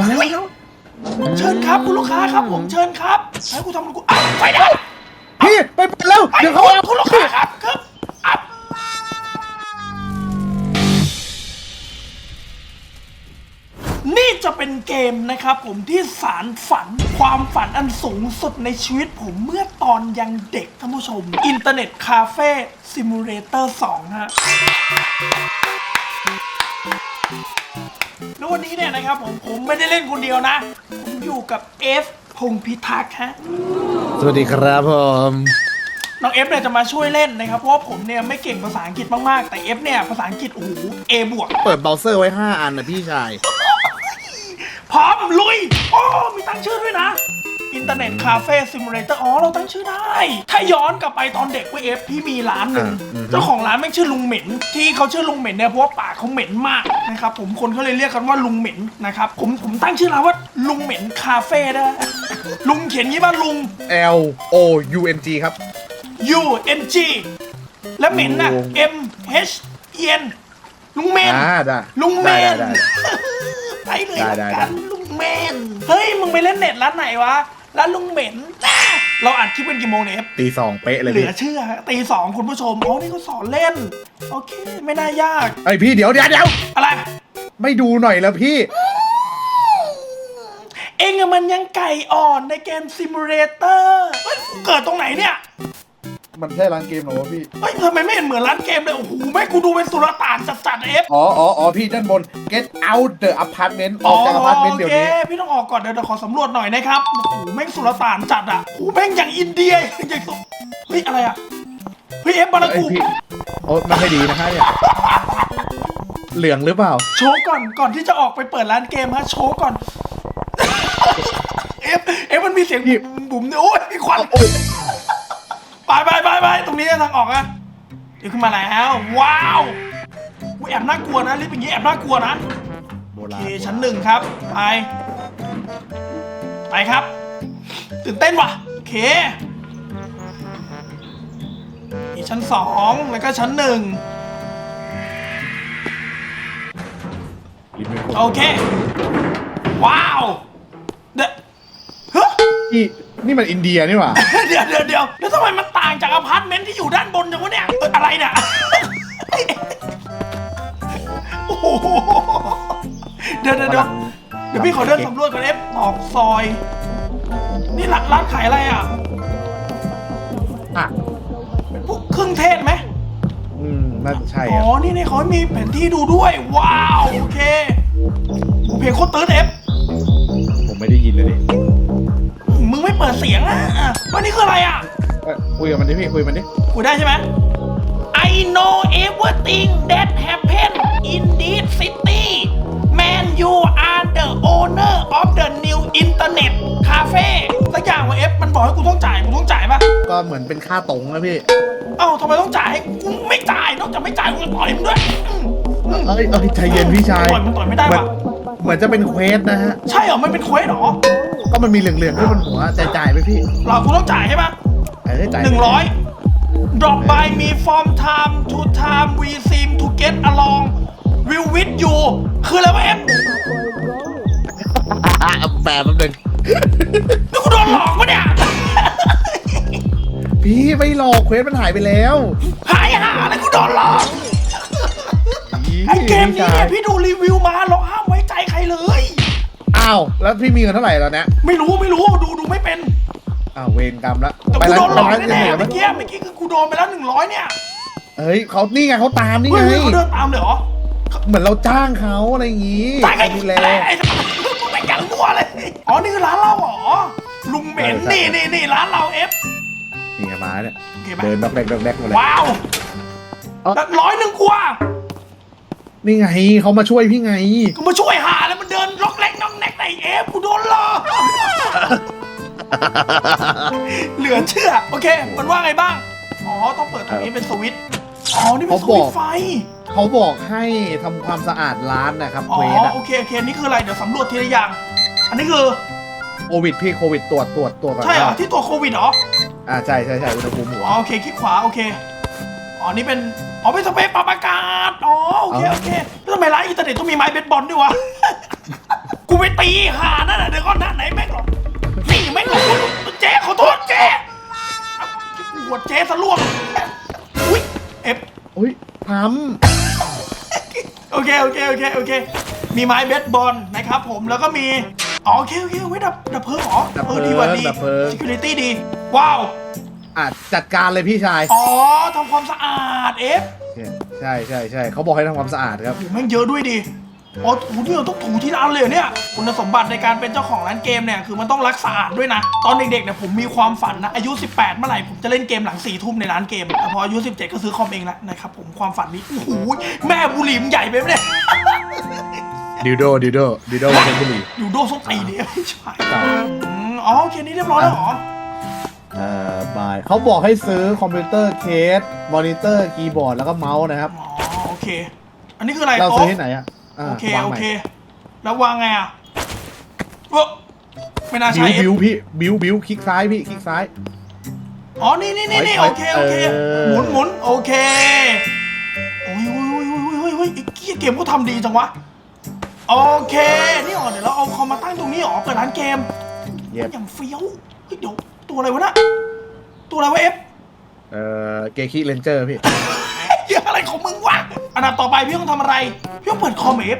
มาแล้วมาแล้วเชิญครับคุณลูกค้าครับผมเชิญครับให้กูทำกูอ้าวไปได้พี่ไปเปิดแล้วไปเดี๋ยวเขาคุณเอาคุณลูกค้าครับครับอัพนี่จะเป็นเกมนะครับผมที่สารฝันความฝันอันสูงสุดในชีวิตผมเมื่อตอนยังเด็กท่านผู้ชม อินเทอร์เน็ตคาเฟ่ซิมูเลเตอร์2ฮะแล้ ววันนี้เนี่ยนะครับผมผมไม่ได้เล่นคนเดียวนะ ผมอยู่กับเอฟพงษ์พิทักษ์ฮะ สวัสดีครับผม น้องเอฟเนี่ยจะมาช่วยเล่นนะครับ เพราะว่าผมเนี่ยไม่เก่งภาษาอังกฤษมากๆ แต่เอฟเนี่ยภาษาอังกฤษโอ้โหเอบวก เปิดเบราว์เซอร์ไว้ 5 อันนะพี่ชาย พร้อมลุย โอ้ มีตั้งชื่อด้วยนะ อินเทอร์เน็ตคาเฟ่ซิมูเลเตอร์อ๋อ เราตั้งชื่อได้ ถ้าย้อนกลับไปตอนเด็กเว้ยเอฟพี่มีร้านหนึ่งอ่าอือฮึ เจ้าของร้านไม่งชื่อลุงเหม็น ที่เขาชื่อลุงเหม็นเนี่ยเพราะว่าปากเขาเหม็นมากนะครับผมคนเขาเลยเรียกกันว่าลุงเหม็นนะครับผมผมตั้งชื่อร้านว่าลุงเหม็นคาเฟ่ได้ลุงเขียนงี้ป่ะลุง L O U N G ครับ U N G แล้วเหม็นน่ะลุง M H E N ลุงเมนอ่าได้ลุงเมได้นได้ได้ ไปเลยได้ละได้ กันลุงเมน เฮ้ย มึงไปเล่นเน็ตร้านไหนวะ ร้านลุงเหม็นน่ะเราอัดคลิปกันกี่โมงเนี่ยตีสองเป๊ะเลยเหลืพี่อเชื่อตีสองคุณผู้ชมอ๋อนี่ก็สอนเล่น โอเค ไม่น่ายากไอยพี่เดี๋ยวเดี๋ยวเดี๋ยวอะไร ไม่ดูหน่อยแล้วพี่ เองอะมันยังไก่อ่อนในเกมซิมูเลเตอร์เฮ้ยกูเกิดตรงไหนเนี่ย มันใช่ร้านเกมเหรอวะพี่ เฮ้ยทำไมไม่เห็นเหมือนร้านเกมเลย โอ้โห แม่งกูดูเป็นสุลต่านจัดๆเอฟอ๋ออ๋ออ๋อพี่ด้านบน get out the apartment ออกจากอพาร์ตเมนต์เดี๋ยวนี้โอเคพี่ต้องออกก่อนเดี๋ยวเดี๋ยวขอสำรวจหน่อยนะครับ โอ้โห แม่งสุลต่านจัดอะโอ้โหแม่งอย่างอินเดียอย่างสุเฮ้ยอะไรอะ เฮ้ยเอฟบาราไอยกูพี่โอ้ไม่ค่อยดีนะฮะเนี่ย เหลืองหรือเปล่า โชว์ก่อนก่อนที่จะออกไปเปิดร้านเกมฮะโชว์ก่อน เอฟเอฟมันมีเสียงพี่บุ๋มๆเนี่ยโอ้ยควันโอ้ยไปไป ไปไปตรงนี้ทางออกอะเดี๋ยวขึ้นมาแล้ว ว้าวอุ๊ยแอบน่ากลัวนะรีบอย่างนี้แอบน่ากลัวนะโบโอราเคณชั้นหนึ่งครับ ไป ไปครับ ตื่นเต้นว่ะ โอเคนี่ชั้นสองแล้วก็ชั้นหนึ่ง ลิ้นไม่ครบโอเค ว้าว เดยวเฮ้ยพี่นี่มันอินเดียนี่หว่าเดี๋ยวเดี๋ยวเดี๋ยวแล้วทำไมมันต่างจากอพาร์ตเมนต์ที่อยู่ด้านบนจังวะเนี่ยเอ้ยอะไรเนี่ย โอ้โหเดี๋ยวเดี๋ยวเดี๋ยวเดี๋ยวพี่ขอเดินสำรวจก่อนเอฟออกซอย นี่ร้านร้านขายอะไรอะอะพวกเครื่องเทศไหมอืมน่าจะใช่อ๋อะอนี่นี่เขามีแผนที่ดูด้วย ว้าว โอเค เพลงโคตรตื้นเอฟผมไม่ได้ยินเลยดิมึง ไม่เปิดเสียงอะอะว่านี่คืออะไรอะ เอ้ยคุยกับมันดิพี่คุยกับมันดิคุยได้ใช่ไหม I know everything that happened in this city man you are the owner of the new internet cafe สักอย่างว่าเอฟมันบอกให้กูต้องจ่ายกูต้องจ่ายปะก็เหมือนเป็นค่าตรงนะพี่เอ้าทำไมต้องจ่ายกูไม่จ่ายนอกจากไม่จ่ายกูจะต่อยมึงด้วยอืมอืม เอ้ยเอ้ยใจเย็นพี่ชายต่อยมันต่อยไม่ได้เหมือนว่ะ เหมือนจะเป็นเควสนะฮะ ใช่เหรอ มันเป็นเควสเหรอ ก็มันมีเหลืองๆด้วยบนหัวจ่ายจ่ายๆไปพี่เรากูต้องจ่ายใช่ปะเอ้ยจ่ายหนึ่งร้อย drop by me from time to time we seem to get along will with you คืออะไรวะเอฟอะแปลแป๊บนึงนี่กูโดนหลอกปะเนี่ย พี่ไม่หลอกเควสมันหายไปแล้วหายหาอะไรกูโดนหลอก ไอเกมนี้เนี่ยพี่ดูรีวิวมาเราห้ามไว้ใจใครเลย อ้าวแล้วพี่มีเงินเท่าไหร่แล้วเนี่ยไม่รู้ไม่รู้ดูดูไม่เป็นอ้าวเวรกรรมละแต่ไปกูร้าโดนนหลอกร้านแน่เดี๋ๆยวไหมเมื่อกี้เมื่อกี้คือกูโดนไปแล้วหนึ่งร้อยเนี่ยเฮ้ยเขานี่ไงเขาตามนี่เฮ้ไงยเขาเดินตามเลยเหรอเหมือนเราจ้างเขาอะไรอย่างงี้ตายไงดูแลไอ้มึงไปกันมั่วเลยอ๋อนี่คือร้านเราเหรอลุงเหม็นใช่นี่ใช่นี่นี่ร้านเราเอฟนี่ไงมาเนี่ยโอเคไหมเดินดอกแดกดอกแดกหมดเลยว้าวเอ้าแต่ร้อยหนึ่งกว่านี่ไงเขามาช่วยพี่ไงกูมาช่วยหาแล้วมัน กในเอฟกูโดนหลอกเหลือเชื่อ โอเค มันว่าไงบ้าง อ๋อ ต้องเปิดตรงนี้เป็นสวิตช์อ๋อ นี่เป็นสวิตช์ไฟ เขาบอกให้ทำความสะอาดร้านนะครับอ๋อเควสอะโอเค โอเค นี่คืออะไร เดี๋ยวสำรวจทีละอย่าง อันนี้คือ โควิดพี่โควิดตรวจตรวจตรวจก่อนใช่เหรอว่าที่ตัวโควิดเหรอ อ่าใช่ใช่ใช่อุณหภูมิหัว อ๋อ โอเค คลิกขวา โอเค อ๋อ นี่เป็น อ๋อ เป็นสเปรย์ปรับอากาศ อ๋อ โอเคอ๋อโอเคแล้วทำไมร้านอินเทอร์เน็ตต้องมีไม้เบสบอลด้วยวะ กูไปตีหานั่นน่ะเดี๋ยวก่อนนะไหนแม่งหรอกนี่แม่งหรอกเจ๊ขอโทษเจ๊หัวเจ๊สะลวงอุ้ยเอฟอุ้ยทโอเคโอเคโอเคโอเค มีไม้เบสบอลนะครับผมแล้วก็มีอ๋อโอเคโอเคเอาไว้ดับดับเพลิงเหรอเออดีกว่าดี ดับเพลิง security ดี ว้าวอะจัดการเลยพี่ชายอ๋อทำความสะอาดเอฟ ใช่ใช่ใช่เขาบอกให้ทำความสะอาดครับ โอ้โหแม่งเยอะด้วยดิ อ๋อถูนี่เราต้องถูที่ร้านเลยเหรอเนี่ย คุณสมบัติในการเป็นเจ้าของร้านเกมเนี่ยคือมันต้องรักสะอาดด้วยนะ ตอนเด็กๆเนี่ยผมมีความฝันนะ อายุ 18 เมื่อไหร่ผมจะเล่นเกมหลัง4ี่ทุ่มในร้านเกม แต่พออายุ 17 ก็ซื้อคอมเองแล้วนะครับผมความฝันนี้โอ้โหแม่บุหรี่มันใหญ่ไปไหมเนี่ย ดิวโดดิวโดดิวโดเป็นบุหรี่อยู่โดส้นตีนเนี่ยไม่ใช่ครับอืมอ๋อโอเคนี่เรียบร้อยแล้วเหรอ เอ่อบายเขาบอกให้ซื้อคอมพิวเตอร์เคส มอนิเตอร์ คีย์บอร์ด แล้วก็เมาส์นะครับ อ๋อโอเค อันนี้คืออะไรเราซื้อโต๊ะที่ไหนอะาโอเควางโอใหม่เค แล้ววางไงอะเว้อไม่น่าบิใช่วเอฟบิวพี่บิวบิวคลิกซ้ายพี่คลิกซ้าย อ๋อ นี่นี่นี่นี่ถอยโอเคโอเค เออ หมุนหมุนโอเค โอ้ยโอ้ยโอ้ยโอ้ยโอ้ยโอ้ยไอ้เกียเกมก็ทำดีจังวะ โอเค นี่อ๋อเดี๋ยวเราเอาคอมมาตั้งตรงนี้อ๋อเปิดร้านเกม เย็บอย่างเฟี้ยวเฮ้ยเดี๋ยวตัวอะไรวะน่ะตัวอะไรวะเอฟเอ่อเกคิเลนเจอร์พี่ เหี้ยอะไรของมึงวะ อันดับต่อไปพี่ต้องทำอะไร พี่ต้องเปิดคอมเอฟ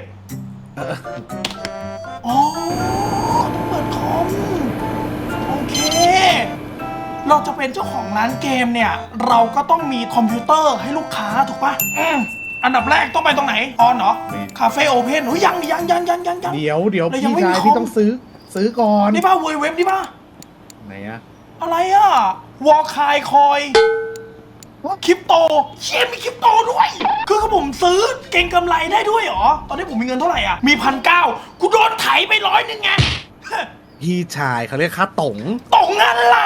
อ๋อต้องเปิดคอม โอเค เราจะเป็นเจ้าของร้านเกมเนี่ย เราก็ต้องมีคอมพิวเตอร์ให้ลูกค้าถูกปะอืมอันดับแรกต้องไปตรงไหน ออนเหรอนี่คาเฟ่โอเพนโอ้ยยังยังยังยังยังยัง เดี๋ยวเดี๋ยวเรายัพี่งไม่มีชายคอม พี่ต้องซื้อ ซื้อก่อน นี่ป่ะเวเว็บนี่ป่ะ ไหนอะอะไรอะ วอลคายคอย คริปโตเชี่ยมีคริปโตด้วย คือก็ผมซื้อเก่งกำไรได้ด้วยเหรอ ตอนนี้ผมมีเงินเท่าไหร่อะ มีพันเก้ากูโดนไถไปร้อยหนึงไง พี่ชายเขาเรียกค่าต๋งตรงอะไร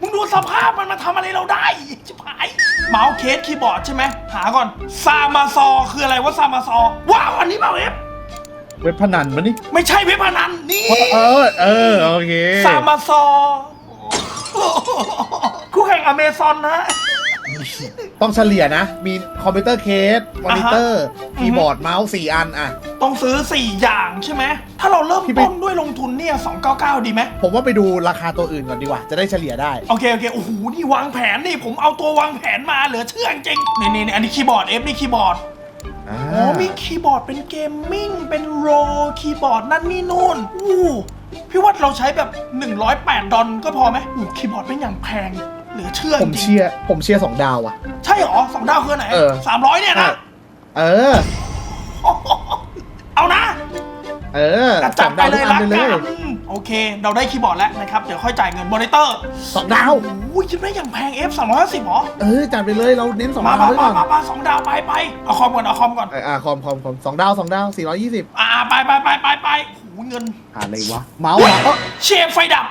มึงดูสภาพมันมาทำอะไรเราได้ชิบหายเมาส์เคสคีย์บอร์ดใช่ไหม หาก่อน ซามาซอคืออะไรวะซามาซอ ว้าวอันนี้เปล่าเอฟ เว็บพนันมันนี่ไม่ใช่เว็บพนันนี่ เออ เออ โอเค ซามาซอ คู่แข่งอเมซอนนะ ต้องเฉลี่ยนะ มีคอมพิวเตอร์เคสมอนิเตอร์อ่าฮะคีย์บอร์ดเมาส์สี่อันอะ ต้องซื้อ 4 อย่างใช่ไหม ถ้าเราเริ่มพี่ไป ต้นด้วยลงทุนเนี่ย299 ดีไหม ผมว่าไปดูราคาตัวอื่นก่อนดีกว่า จะได้เฉลี่ยได้ โอเค โอเค โอ้โห นี่วางแผนนี่ ผมเอาตัววางแผนมาเหลือเชื่อจริงนี่นี่นี่อันนี้คีย์บอร์ดเอฟนี่คีย์บอร์ดอ่าอ๋อ มีคีย์บอร์ดเป็นเกมมิ่ง เป็นโรคีย์บอร์ดนั่นนี่นู่นอู้พี่ว่าเราใช้แบบ 108 ดอลก็พอไหมอู้คีย์บอร์ดเป็นอย่างแพง เหลือเชื่อผมจริงเชียร์ผมเชียร์สองดาวอะ ใช่เหรอสองดาวคืออนไหนเออ สามร้อยเนี่ยนะเออเอานะเออจัดสจัอดงไปดาวเลทุยกอันละไปเลกัยนโอเค เราได้คีย์บอร์ดแล้วนะครับ เดี๋ยวค่อยจ่ายเงินมอนิเตอร์สองดาวโอ้ยจะได้อย่างแพง F 3 5 0หรอ เออจัดไปเลยเราเน้นสองมาดาวมาไว้มาก่อนมามาสองดาวไปไปเอาคอมก่อนเอาคอมก่อน เอออ่าคอมคอมคอมสองดาวสองดาวสี่ร้อยยี่สิบอ่าไปไปไปไปไปโอ้โหเงินหาอะไรวะ เมาส์เหรอเอ้าเชฟไฟดับ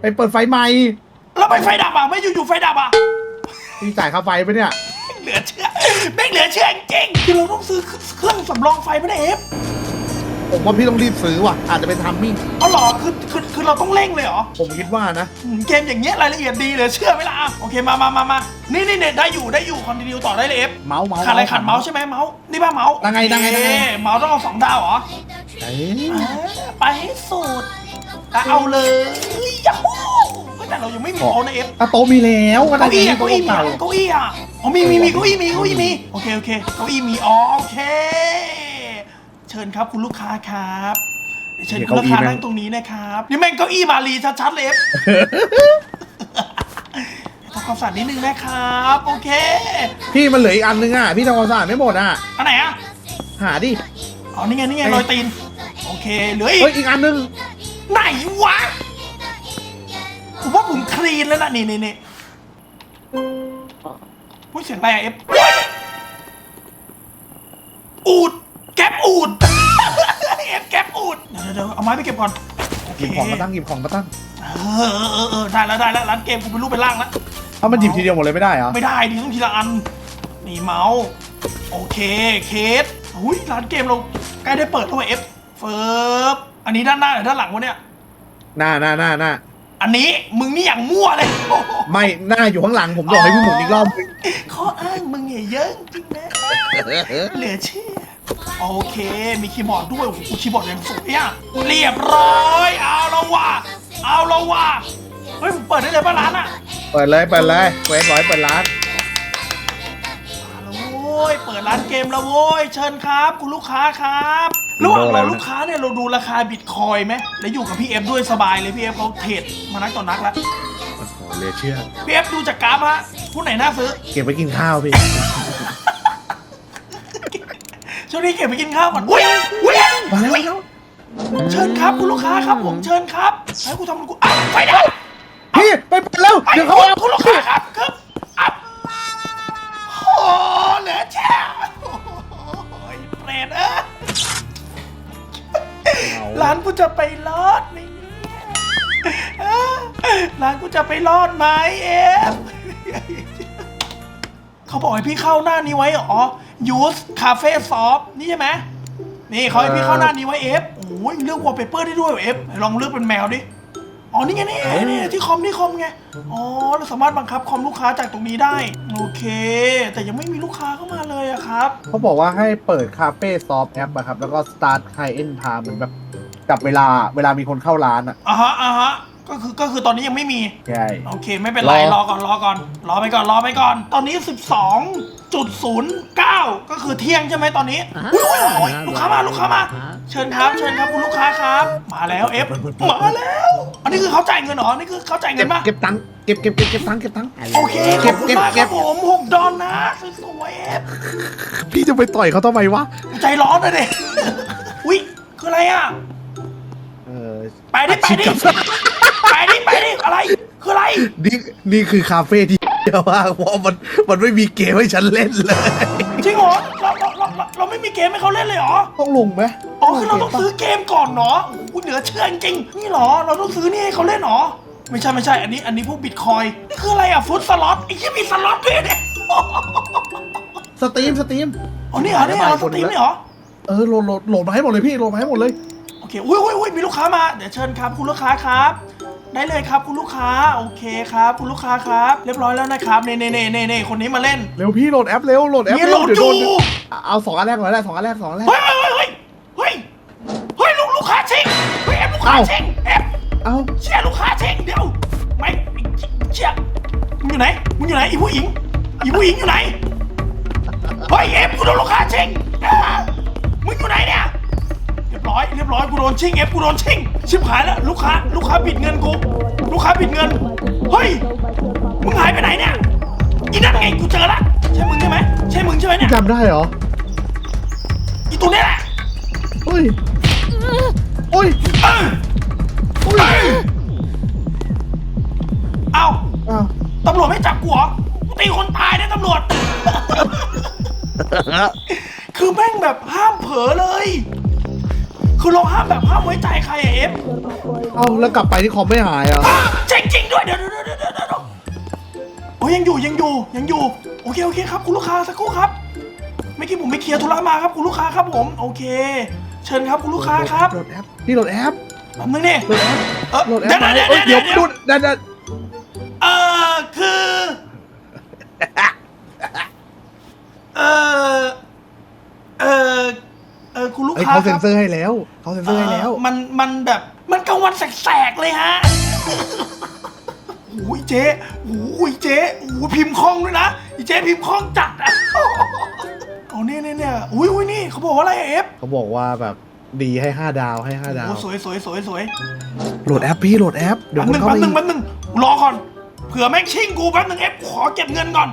ไปเปิดไฟใหม่ แล้วไปไฟดับอะไม่อยู่ๆไฟดับอะพี่จ่ายค่าไฟไปะเนี่ย เหลือเชื่อแม่งเหลือเชื่อจริงคือเราต้องซื้อเครื่องสำรองไฟไม่ได้เอฟผมว่าพี่ต้องรีบซื้อว่ะ อาจจะเป็นทัมมิ่ง เอาเหรอคือคือคือเราต้องเร่งเลยเหรอ ผมคิดว่านะอืมเกมอย่างเงี้ยรายละเอียดดีเหลยเชื่อไหมล่ะโอเคมามามามานี่นี่เนี่ยได้อยู่ได้อยู่คอนติเนียต่อได้เลยเอฟเมาส์เมาส์ขาดอะไรขาดเมาส์ใช่ไหมเมาส์นี่ป่ะเมาส์ยังไงยังไงยังไง เอ๊ะเมาส์ต้องเอาสองดาวเหรอเอ้ยอ่าไปให้สุด อะเอาเลยยัฮูเฮ้ยแต่เรายังไม่มีโต๊ะนะเอฟอะโตะมีแล้วก็ได้เก้าอี้อะโต๊ะเก้าอี้มีเก่าอะเก้าอี้อะอ๋อมีมีมีเก้าอี้มีเก้าอี้มีโอเคโอเคเก้าอี้มีอ๋อโอเค เชิญครับคุณลูกค้าครับเดี๋ยวเชิญคุณลูกค้านั่งตรงนี้นะครับนี่แม่งเก้าอี้มาลีชัดๆเลยเอฟทำความสะอาดนิดนึงนะครับ โอเค พี่มันเหลืออีกอันนึงอะ พี่ทำความสะอาดไม่หมดอะอันไหนอะหาดิอ๋อนี่ไงนี่ไงเอ้ยรอยตีน โอเคเหลืออีเฮ้ยกอีกอันนึง ไหนวะ ผมว่าผมคลีนแล้วนะนี่นี่นี่พูดเสียงอะไรอะเอฟอูด แก๊ปอูด เอฟแก๊ปอูด เดี๋ยวเดี๋ยวเอาไม้ไปเก็บก่อนโอเคหยิบของมาตั้งหยิบของมาตั้งเออเออเออเออได้แล้วได้แล้วร้านเกมกูเป็นรูปเป็นร่างแล้ว ถ้ามันหยิบทีเดียวหมดเลยไม่ได้เหรอไม่ได้ดิต้องทีละอัน นี่เมาส์ โอเค เคสอุ้ยร้านเกมเราใกล้ได้เปิดแล้วว่ะเอฟเฟิร์บ อันนี้ด้านหน้าหรือด้านหลังวะเนี่ย หน้าหน้าหน้าหน้าอันนี้มึงนี่อย่างมั่วเลยโอ้โหไม่หน้าอยู่ข้างหลังผมบอกให้พี่หมุนอีกรอบนึงข้ออ้างมึงเนี่ยเยอะจริงนะ เหลือเชื่อ โอเค มีคีย์บอร์ดด้วย โอ้โหคีย์บอร์ดอย่างสวยอะเรียบร้อย เอาละว่ะ เอาละว่ะ เฮ้ยผมเปิดได้เลยป่ะร้านอะ เปิดเลยเปิดเลยเวฟร้อยเปิดร้าน โอ้ย เปิดร้านเกมแล้วโว้ย เชิญครับ คุณลูกค้าครับระหว่างเราลูกค้าเนี่ยเราดูราคาบิตคอยน์ไหมแล้วอยู่กับพี่เอฟด้วยสบายเลยพี่เอฟเขาเทรดมานักต่อนักแล้วโอ้โหเหลือเชื่อ พี่เอฟดูจากกราฟฮะผู้ไหนน่าซื้อ เก็บไปกินข้าวพี่ ช่วงนี้เก็บไปกินข้าวก่อนอุ้ยอุ้ยมาแล้วอุ๊ยเชิญครับคุณลูกค้าครับผมเชิญครับให้กูทำกูอ้าวไปดับพี่ไปเปิดแล้วไอ้เดี๋ยวคุเขาณเอาคุณลูกค้าครับครับอัพโอ้ เหลือแช่โอ้ยเปรตเอ้ยร้านกูจะไปรอดไหมเอ้อร้านกูจะไปรอดไหมเอฟเขาบอกให้พี่เข้าหน้านี้ไว้เหรอ use cafe soft นี่ใช่ไหมนี่เขาให้พี่เข้าหน้านี้ไว้เอฟโอ้ยเลือกวอลเปเปอร์ได้ด้วยเหรอเอฟลองเลือกเป็นแมวดิ อ๋อนี่ไงนี่ไงนี่ที่คอมที่คอมไง อ๋อเราสามารถบังคับคอมลูกค้าจากตรงนี้ได้ โอเค แต่ยังไม่มีลูกค้าเข้ามาเลยอะครับ เขาบอกว่าให้เปิดคาเฟ่ซอฟต์แอปอะครับ แล้วก็ start high end time เหมือนแบบจับเวลาเวลามีคนเข้าร้านอะอะฮะอะฮะ ก็คือก็คือตอนนี้ยังไม่มี ใช่ โอเค ไม่เป็นไรรอรอก่อนรอก่อน รอไปก่อนรอไปก่อน ตอนนี้ 12.09 ก็คือเที่ยงใช่ไหมตอนนี้อุ๊ยอุ๊ยอุ๊ยลูกค้ามาลูกค้ามา เชิญครับเชิญครับคุณลูกค้าครับ มาแล้วเอฟมาแล้ว อันนี้คือเขาจ่ายเงินเหรอนี่คือเขาจ่ายเงิเก็บนปะเก็บตังค์เก็บเก็บเก็บเก็บตังค์เก็บตังค์โอเคขเก็อบบคุณเก็บมากคเก็รับบผมหกดอลนะสวยๆเอฟ พี่จะไปต่อยเขาทำไมวะ ใจร้อนเลยเด็ อุ๊ย คืออะไรอะเออ ไปดิไปดิไปดิไปดิอะไร คืออะไร นี่นี่คือคาเฟ่ที่เยอะมากเพราะมันมันไม่มีเกมให้ฉันเล่นเลย จริงเหรอเราเราเราเราเราไม่มีเกมให้เขาเล่นเลยเหรอ ต้องลงไหมอ๋อคือเราต้องซื้อเกมก่อนเนาะโอ้โหเหนือเชื่อจริงๆนี่เหรอ เราต้องซื้อนี่ให้เขาเล่นเหรอ ไม่ใช่ไม่ใช่ อันนี้อันนี้พวกบิตคอยนี่คืออะไรอะฟุตสล็อตไอ้ที่มีสล็อตด้วยเนี่ยสตรีมสตรีมอ๋อนี่เหรอนี่เหรอสตรีมนี่เหรอ เออโหลดโหลดโหลดมาให้หมดเลยพี่โหลดมาให้หมดเลยโอ เคอุ้ยอุ้ยอุ้ยมีลูกค้ามา เดี๋ยวเชิญครับ คุณลูกค้าครับ ได้เลยครับคุณลูกค้า โอเคครับ คุณลูกค้าครับ เรียบร้อยแล้วนะครับ เน่เน่เน่เน่เน่คนนี้มาเล่น เร็วพี่โหลดแอปเร็วโหลดแอปเนี่ยเร็วโหลดเดี๋ยวโดนอยู่เอาสองอันแรกก่อนได้สองอันแรกสองอันแรก เฮ้ยเฮ้ยเฮ้ยเฮ้ยเฮ้ยลูกลูกค้าชิงเฮ้ยเอฟลูกค้าเอ้า ชิงเอฟเอ้าเชี่ยลูกค้าชิงเดี๋ยวไม่เชี่ยมึงอยู่ไหนมึงอยู่ไหนอีผู้หญิงอีผู้หญิงอยู่ไหนเฮ้ยเอฟกูโดนลูกค้าชิงอ่ามึงอยู่ไหนเนี่ยเรียบร้อยเรียบร้อยกูโดนชิงเอฟกูโดนชิงชิบหายแล้วลูกค้าลูกค้าปิดเงินกูลูกค้าปิดเงินเฮ้ยมึงหายไปไหนเนี่ยอีนั่นไงกูเจอละใช่มึงใช่ไหมใช่มึงใช่ไหมเนี่ยจำได้เหรออีตัวเนี้ยแหละเฮ้ยโอ้ยเออเอ้ยเอ้าอ้าวตำรวจไม่จับกูเหรอกูตีคนตายนะตำรวจ คือแม่งแบบห้ามเผลอเลย คือเราห้ามแบบห้ามไว้ใจใครอะเอฟเอ้าแล้วกลับไปที่คอมไม่หายเหรอะอะจริงจริงๆด้วยเดี๋ยวเดี๋ยวเดี๋ยวเดี๋ยวเดี๋ยวโอ้ยยังอยู่ยังอยู่ยังอยู่ โอเคโอเคครับ คุณลูกค้าสักครู่ครับเมื่อกี้ผมไปเคลียร์ธุระมาครับ คุณลูกค้าครับผมโอเค เชิญครับคุณลูกค้าครับโหลดแอปพี่โหลดแอปแป๊บนึงนี่โหลดแอปเออโหลดแอเดี๋ยปวมาเดี๋ยวเอ้ยเดี๋เดี๋ยยววเดี๋ยวดูเดี๋ยวเดี๋ยวเออคือเออเออเออ คุณลูกเอ้ยค้าเขาคเซ็นรับเซอร์ให้แล้วเขาเซ็นเซอร์ให้แล้วเอ่อมันมันแบบมันกลางวันแสกๆเลยฮะ โอ้ยเจ๊โอ้ยเจ๊โอ้ยพิมพ์คล่องด้วยนะอีเจ๊พิมพ์คล่องจัดอะโอ้เนี่ยเนี่ยเนี่ยอุ้ยอุ้ยนี่เขาบอกว่าอะไรอะเอฟเขาบอกว่าแบบดีให้ 5 ดาวให้ 5 ดาว โอ้สวยสวยสวยสวยโหลดแอปพี่โหลดแอป เดี๋ยวแป๊บคนึนงเข้าแป๊บไปนึงแป๊บนึงรอก่อนเผื่อแม่งชิงกูแป๊บนึงเอฟขอเก็บเงินก่อน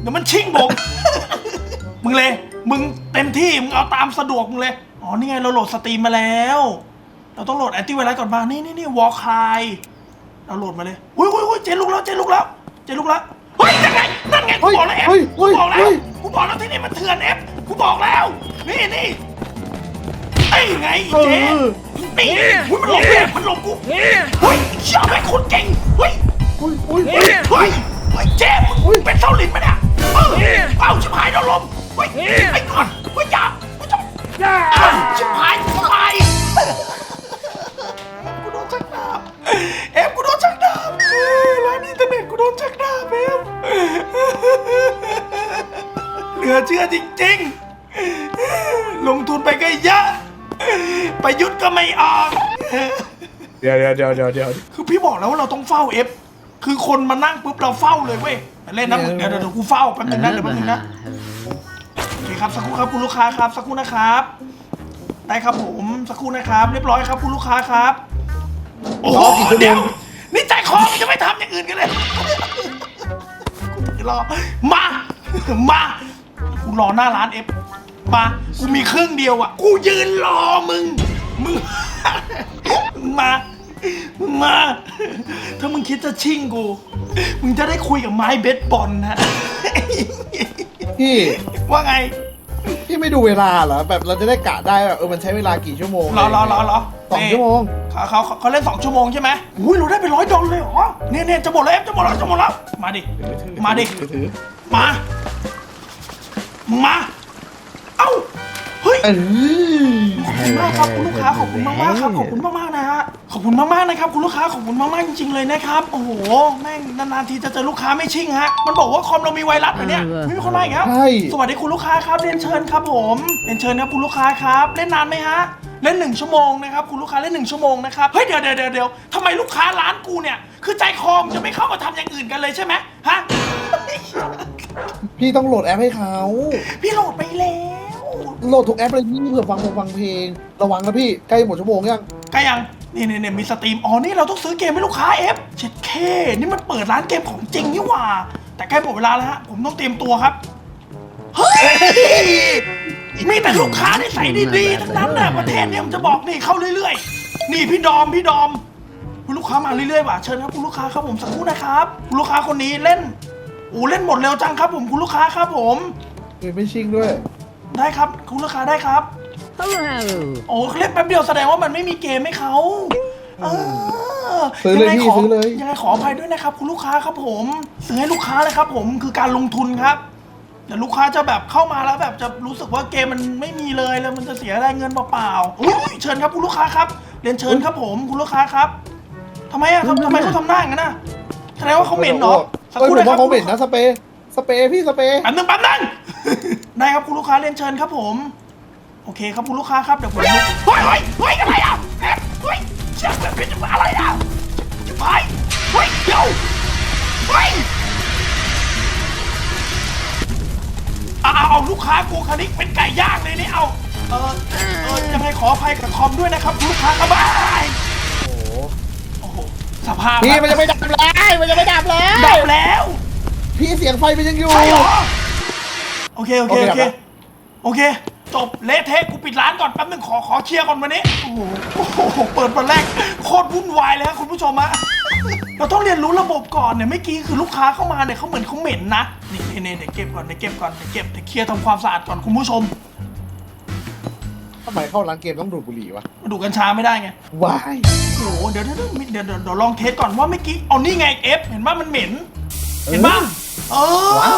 เดี๋ยวมันชิงผม มึงเลย มึงเต็มที่ มึงเอาตามสะดวกมึงเลย อ๋อ นี่ไงเราโหลดสตรีมมาแล้ว เราต้องโหลดแอนตี้ไวรัสก่อนมา นี่นี่นี่วอลคายเราโหลดมาเลย อุ้ยอุ้ยอุ้ยเจลุกแล้ว เจลุกแล้ว เจลุกแล้ว เฮ้ยนั่นไงนั่นไงกูบอกแล้วเอฟเฮ้ยกูเฮ้ยบอกแล้วเฮ้ยกูบอกแล้วที่นี่มันเถื่อนเอฟกูบอกแล้ว นี่นี่ไอ้ไงไอ้เจ๊เออนี่อุ้ยมันหลบเนี่ยมันหลบกูเฮ้ยเชื่อไหมคุณเก่งเฮ้ย อุ้ยอุ้ยเฮ้ย เฮ้ยเฮ้ยเจ๊มึงเป็นเท่าลิ้นไหมเนี่ยเออเอ้าชิบหายแล้วลม เฮ้ยไปก่อนเฮ้ยอย่ากูจะอ้าวชิบหายชิบหกูโดนชักดาบเอฟกูโดนชักดาบเอ้ยร้านอินเทอร์เน็ตกูโดนชักดาบเอฟเหลือเชื่อจริงๆ ลงทุนไปก็เยอะประยุทธ์ก็ไม่ออก เดี๋ยวเดี๋ยวเดี๋ยวเดี๋ยวคือพี่บอกแล้วว่าเราต้องเฝ้าเอฟ คือคนมานั่งปุ๊บเราเฝ้าเลยเว้ย เล่นนะมึงเนเดี๋ยวเดี๋ยวกูเฝ้าแป๊บนึงนะเดี๋ยวแป๊บนึงนะ คครับสักครู่ครับคุณลูกค้าครับสักครู่นะครับ ได้ครับผมสักครู่นะครับ เรียบร้อยครับคุณลูกค้าครับ โอ้โหเดี๋ยวนี่ใจคอมันจะไม่ทำอย่างอื่นกันเลยกูรอมามากูรอหน้าร้านเอฟมากูมีครึ่งเดียวอะ กูยืนรอมึงมึงมึงมามึงมา ถ้ามึงคิดจะชิ่งกู มึงจะได้คุยกับไม้เบสบอลนะ พี่ ว่าไง พี่ไม่ดูเวลาเหรอแบบเราจะได้กะได้แบบเออมันใช้เวลากี่ชั่วโมงรอรอรอรอสองชั่วโมงเขาเขาเขาเขาเล่นสองชั่วโมงใช่ไหมอุ้ยเราได้ไปร้อยดอลเลยเหรอเนี่ยเนี่ยจะหมดแล้วเอฟจะหมดแล้วจะหมดแล้วมาดิมาดิถือมามาเอ้าเฮ้ยเออขอบคุณมากครับคุณลูกค้าขอบคุณมากมากๆครับขอบคุณมากมากๆนะฮะ ขอบคุณมากมากๆนะครับคุณลูกค้าขอบคุณมากมากๆจริงๆเลยนะครับโอ้โหแม่งนานๆทีจะเจอลูกค้าไม่ชิ่งฮะมันบอกว่าคอมเรามีไวรัสเหรอเนี่ยไม่มีคนมาอีกแล้วใช่ สวัสดีคุณลูกค้าครับเรียนเชิญครับผมเรียนเชิญครับคุณลูกค้าครับเล่นนานไหมฮะเล่นหนึ่งชั่วโมงนะครับคุณลูกค้าเล่นหนึ่งชั่วโมงนะครับเฮ้ยเดี๋ยวเดี๋ยวเดี๋ยวเดี๋ยวทำไมลูกค้าร้านกูเนี่ยคือใจคอมจะไม่เข้ามาทำอย่างอื่นกันเลยใช่ไหมฮะ พี่ต้องโหลดแอปให้เขาพี่โหลดไปแล้วโหลดทุกแอปเลยพี่เผื่อฟังเพลงฟังเพลง ระวังนะพี่ ใกล้หมดชั่วโมงยัง ใกล้ยัง นี่นี่นี่มีสตรีม อ๋อ นี่เราต้องซื้อเกมให้ลูกค้าเอฟเช็ดเค นี่มันเปิดร้านเกมของจริงนี่หว่า แต่ใกล้หมดเวลาแล้วฮะ ผมต้องเตรียมตัวครับ เฮ้ย มีแต่ลูกค้าที่ใส่ดีๆ ทั้งนั้นน่ะประเทศเนี่ยมันจะบอกนี่เข้าเรื่อยๆ นี่พี่ดอมพี่ดอม คุณลูกค้ามาเรื่อยๆว่ะ เชิญครับคุณลูกค้าครับผมสักครู่นะครับ คุณลูกค้าคนนี้เล่นโอ้เล่นหมดเร็วจังครับ ผมคุณลูกค้าครับผมเฮ้ยไม่ชิงด้วย ได้ครับ คุณลูกค้าได้ครับ โอ้เล่นแป๊บเดียวแสดงว่ามันไม่มีเกมให้เขาเออซื้อเลยงไงพี่ขซื้อเลย ยังไงขออภัยด้วยนะครับ คุณลูกค้าครับผมซื้อให้ลูกค้าเลยครับ ผมคือการลงทุนครับเดี๋ยวลูกค้าจะแบบเข้ามาแล้วแบบจะรู้สึกว่าเกมมันไม่มีเลยแล้วมันจะเสียแรงเงินเปล่าๆอุ้ยเชิญครับคุณลูกค้าครับเรียนเชิญครับผมคุณลูกค้าครับทำไมอะทำทำไมเขาทำหน้าอย่างนั้นอะแสดงว่าเขาเหม็นเหรอสักเอ้ยครู่ผมนะครัว่าบ เขาเหม็นนะสเปรย์สเปรย์พี่สเปรย์ แป๊บนึงแป๊บนึง ได้ครับคุณลูกค้าเรียนเชิญครับผมโอเคครับคุณลูกค้าครับเดี๋ยวผมลุกเฮ้ยเฮ้ยเฮ้ยอะไรอะเอ๊ะเฮ้ยเชี่ยแบบเป็นอะไรอะจะไปเฮ้ยเดี๋ยวเฮ้ยเอาเอาเอาลูกค้ากูคันนี้เป็นไก่ย่างเลยนี่เอาเออเออยังไงขออภัยกับคอมด้วยนะครับคุณลูกค้าครับบายโอ้โหโอ้โหสภาพพี่มันจะไม่ดับแล้วมันจะไม่ดับแล้วดับแล้ว พี่เสียงไฟมันยังอยู่ใช่เหรอโอเคโอเคโอโอเคเคโอเค จบเละเทะกูปิดร้านก่อนแป๊บนึงขอขอเคลียร์ก่อนวันนี้โอ้โหโอ้โหเปิดวันแรกโคตรวุ่นวายเลยครับคุณผู้ชมฮะเราต้องเรียนรู้ระบบก่อนเนี่ยเมื่อกี้คือลูกค้าเข้ามาเนี่ยเขาเหมือนเขาเหม็นนะนี่นี่นี่เดี๋ยวเก็บก่อนเดี๋ยวเก็บก่อนเดี๋ยวเก็บเดี๋ยวเคลียร์ทำความสะอาดก่อนคุณผู้ชมทำไมเข้าร้านเกมต้องดูดบุหรี่วะมาดูกัญชาไม่ได้ไงวายโอ้โหเดี๋ยวเดี๋ยวเดี๋ยวเดี๋ยวเดี๋ยวเดี๋ยวลองเทสก่อนว่าเมื่อกี้เอานี่ไงเอฟเห็นว่ามันเหม็น เห็นป่ะ เอ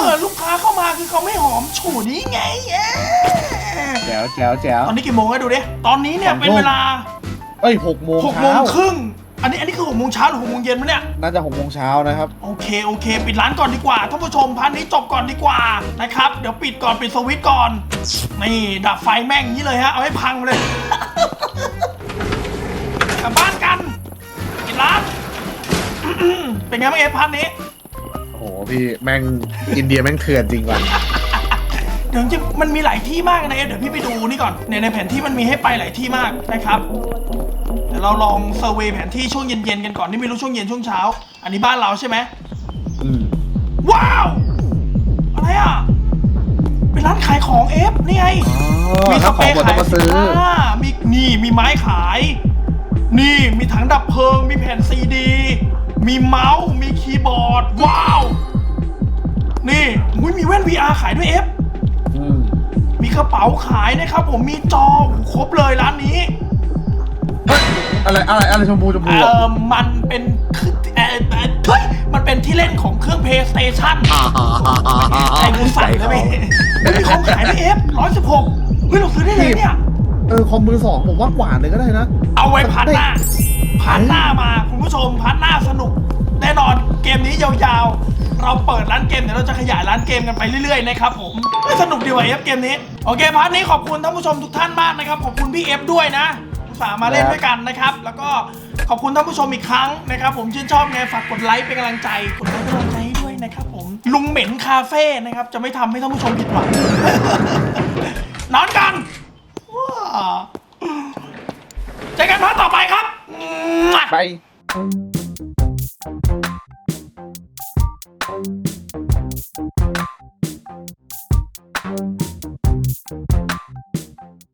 อลูกค้าเข้ามาคือเขาไม่หอมฉู่นี้ไงเอ๊ะแจ๋วแจ๋วแจ๋ว ตอนนี้กี่โมงแล้วดูดิตอนนี้เนี่ยสองทุ่ม เป็นเวลาเอ้ยหกโมงหกโมเช้างครึ่งอันนี้อันนี้คือหกโมงเช้าหรือหกโมงเย็นมะเนี่ย น่าจะหกโมงเช้านะครับ โอเคโอเค ปิดร้านก่อนดีกว่าท่านผู้ชมพันนี้จบก่อนดีกว่านะครับ เดี๋ยวปิดก่อนปิดสวิตช์ก่อน นี่ดับไฟแม่งอย่างนี้เลยฮะ เอาให้พังเลย กลับบ้านกันปิดร้าน เป็นไงบ้างเอฟพันนี้โอ้โหพี่แม่งอินเดียแม่งเถื่อนจริงว่ะเดี๋ยวจริงๆมันมีหลายที่มากนะเอฟเดี๋ยวพี่ไปดูนี่ก่อนในในแผนที่มันมีให้ไปหลายที่มากนะครับเดี๋ยวเราลองเซอร์เวย์แผนที่ช่วงเย็นๆกันก่อนนี่ไม่รู้ช่วงเย็นช่วงเช้า อันนี้บ้านเราใช่ไหมอืมว้าวอะไรอะเป็นร้านขายของเอฟนี่ไงมีถ้าของหมดต้องมาซื้ออ่ามีนี่มีไม้ขาย นี่มีถังดับเพลิงมีแผ่นซีดี มีเมาส์มีคีย์บอร์ด ว้าว นี่อุ้ยมีแว่น VR ขายด้วยเอฟอืมมีกระเป๋าขายนะครับผมมีจอโอ้โหครบเลยร้านนี้เฮ้ยอะไรอะไรอะไรชมพูชมเอพูอะอมันเป็นคือเออเอ่อเฮ้ยมันเป็นที่เล่นของเครื่อง PlayStation ใจกูสั่นเลยพี่ไม่มีของขายไม่เอฟร้อยสิบหกเฮ้ยเราซื้อได้เลยเนี่ย เออคอมมือสองผมว่ากวาดเลยก็ได้นะ เอาไว้พานหน้าพานหน้ามาคุณผู้ชมพานหน้าสนุก แน่นอนเกมนี้ยาวๆ เราเปิดร้านเกมเดี๋ยวเราจะขยายร้านเกมกันไปเรื่อยๆนะครับผมสนุกดีว่ะเอฟเกมนี้โอเคพาร์ทนี้ขอบคุณท่านผู้ชมทุกท่านมากนะครับขอบคุณพี่เอฟด้วยนะอุตส่ามาเล่นด้วยกันนะครับ แล้วก็ขอบคุณท่านผู้ชมอีกครั้งนะครับ ผมชื่นชอบไงฝากกดไลค์เป็นกำลังใจกดไลค์เป็นกำลังใจให้ด้วยนะครับผมลุงเหม็นคาเฟ่นะครับจะไม่ทำให้ท่านผู้ชมผิดหวังนอนกัน เจอกันพาร์ทต่อไปครับไป Thank you.